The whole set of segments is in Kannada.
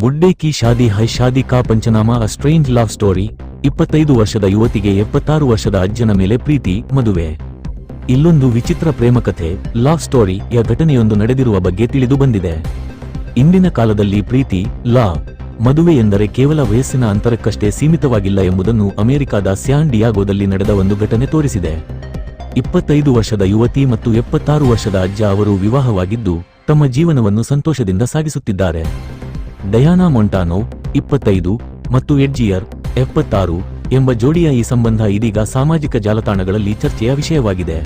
ಬುಡ್ಡೆ Ki Shaadi Hai Shaadi Ka Panchnama, a strange love story, ಇಪ್ಪತ್ತೈದು ವರ್ಷದ ಯುವತಿಗೆ ಎಪ್ಪತ್ತಾರು ವರ್ಷದ ಅಜ್ಜನ ಮೇಲೆ ಪ್ರೀತಿ, ಮದುವೆ. ಇಲ್ಲೊಂದು ವಿಚಿತ್ರ ಪ್ರೇಮಕಥೆ ಲವ್ ಸ್ಟೋರಿ ಯ ಘಟನೆಯೊಂದು ನಡೆದಿರುವ ಬಗ್ಗೆ ತಿಳಿದು ಬಂದಿದೆ. ಇಂದಿನ ಕಾಲದಲ್ಲಿ ಪ್ರೀತಿ, ಲಾ, ಮದುವೆ ಎಂದರೆ ಕೇವಲ ವಯಸ್ಸಿನ ಅಂತರಕ್ಕಷ್ಟೇ ಸೀಮಿತವಾಗಿಲ್ಲ ಎಂಬುದನ್ನು ಅಮೆರಿಕಾದ ಸ್ಯಾನ್ ಡಿಯಾಗೋದಲ್ಲಿ ನಡೆದ ಒಂದು ಘಟನೆ ತೋರಿಸಿದೆ. ಇಪ್ಪತ್ತೈದು ವರ್ಷದ ಯುವತಿ ಮತ್ತು ಎಪ್ಪತ್ತಾರು ವರ್ಷದ ಅಜ್ಜ ಅವರು ವಿವಾಹವಾಗಿದ್ದು, ತಮ್ಮ ಜೀವನವನ್ನು ಸಂತೋಷದಿಂದ ಸಾಗಿಸುತ್ತಿದ್ದಾರೆ. ಡಯಾನಾ ಮೊಂಟಾನೋ ಇಪ್ಪತ್ತೈದು ಮತ್ತು ಎಡ್ಜಿಯರ್ ಎಪ್ಪತ್ತಾರು ಎಂಬ ಜೋಡಿಯ ಈ ಸಂಬಂಧ ಇದೀಗ ಸಾಮಾಜಿಕ ಜಾಲತಾಣಗಳಲ್ಲಿ ಚರ್ಚೆಯ ವಿಷಯವಾಗಿದೆ.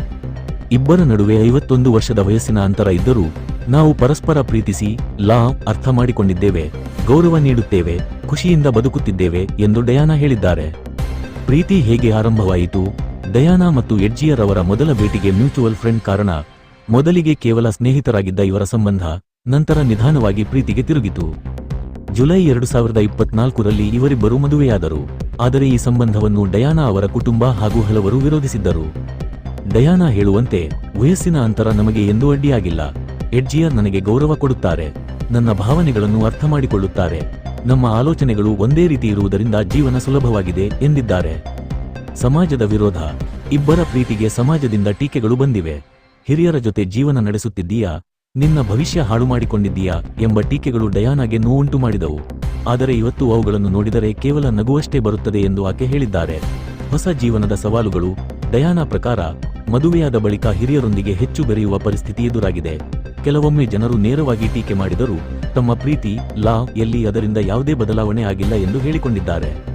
ಇಬ್ಬರ ನಡುವೆ ಐವತ್ತೊಂದು ವರ್ಷದ ವಯಸ್ಸಿನ ಅಂತರ ಇದ್ದರೂ ನಾವು ಪರಸ್ಪರ ಪ್ರೀತಿಸಿ, ಲಾ, ಅರ್ಥ ಮಾಡಿಕೊಂಡಿದ್ದೇವೆ, ಗೌರವ ನೀಡುತ್ತೇವೆ, ಖುಷಿಯಿಂದ ಬದುಕುತ್ತಿದ್ದೇವೆ ಎಂದು ಡಯಾನಾ ಹೇಳಿದ್ದಾರೆ. ಪ್ರೀತಿ ಹೇಗೆ ಆರಂಭವಾಯಿತು? ಡಯಾನಾ ಮತ್ತು ಎಡ್ಜಿಯರ್ ಅವರ ಮೊದಲ ಭೇಟಿಗೆ ಮ್ಯೂಚುವಲ್ ಫ್ರೆಂಡ್ ಕಾರಣ ಮೊದಲಿಗೆ ಕೇವಲ ಸ್ನೇಹಿತರಾಗಿದ್ದ ಇವರ ಸಂಬಂಧ, ನಂತರ ನಿಧಾನವಾಗಿ ಪ್ರೀತಿಗೆ ತಿರುಗಿತು. ಜುಲೈ ಎರಡು ಸಾವಿರದ ಇಪ್ಪತ್ನಾಲ್ಕರಲ್ಲಿ ಇವರಿಬ್ಬರು ಮದುವೆಯಾದರು. ಆದರೆ ಈ ಸಂಬಂಧವನ್ನು ಡಯಾನಾ ಅವರ ಕುಟುಂಬ ಹಾಗೂ ಹಲವರು ವಿರೋಧಿಸಿದ್ದರು. ಡಯಾನಾ ಹೇಳುವಂತೆ, ವಯಸ್ಸಿನ ಅಂತರ ನಮಗೆ ಎಂದೂ ಅಡ್ಡಿಯಾಗಿಲ್ಲ. ಎಡ್ಜಿಯರ್ ನನಗೆ ಗೌರವ ಕೊಡುತ್ತಾರೆ. ನನ್ನ ಭಾವನೆಗಳನ್ನು ಅರ್ಥ ಮಾಡಿಕೊಳ್ಳುತ್ತಾರೆ. ನಮ್ಮ ಆಲೋಚನೆಗಳು ಒಂದೇ ರೀತಿ ಇರುವುದರಿಂದ ಜೀವನ ಸುಲಭವಾಗಿದೆ ಎಂದಿದ್ದಾರೆ. ಸಮಾಜದ ವಿರೋಧ. ಇಬ್ಬರ ಪ್ರೀತಿಗೆ ಸಮಾಜದಿಂದ ಟೀಕೆಗಳು ಬಂದಿವೆ. ಹಿರಿಯರ ಜೊತೆ ಜೀವನ ನಡೆಸುತ್ತಿದ್ದೀಯಾ? ನಿನ್ನ ಭವಿಷ್ಯ ಹಾಳು ಮಾಡಿಕೊಂಡಿದ್ದೀಯಾ ಎಂಬ ಟೀಕೆಗಳು ಡಯಾನಾಗೆ ನೋವುಂಟು ಮಾಡಿದವು. ಆದರೆ ಇವತ್ತು ಅವುಗಳನ್ನು ನೋಡಿದರೆ ಕೇವಲ ನಗುವಷ್ಟೇ ಬರುತ್ತದೆ ಎಂದು ಆಕೆ ಹೇಳಿದ್ದಾರೆ. ಹೊಸ ಜೀವನದ ಸವಾಲುಗಳು. ಡಯಾನಾ ಪ್ರಕಾರ, ಮದುವೆಯಾದ ಬಳಿಕ ಹಿರಿಯರೊಂದಿಗೆ ಹೆಚ್ಚು ಬೆರೆಯುವ ಪರಿಸ್ಥಿತಿ ಎದುರಾಗಿದೆ. ಕೆಲವೊಮ್ಮೆ ಜನರು ನೇರವಾಗಿ ಟೀಕೆ ಮಾಡಿದರೂ, ತಮ್ಮ ಪ್ರೀತಿ, ಲಾ, ಎಲ್ಲಿ ಅದರಿಂದ ಯಾವುದೇ ಬದಲಾವಣೆ ಆಗಿಲ್ಲ ಎಂದು ಹೇಳಿಕೊಂಡಿದ್ದಾರೆ.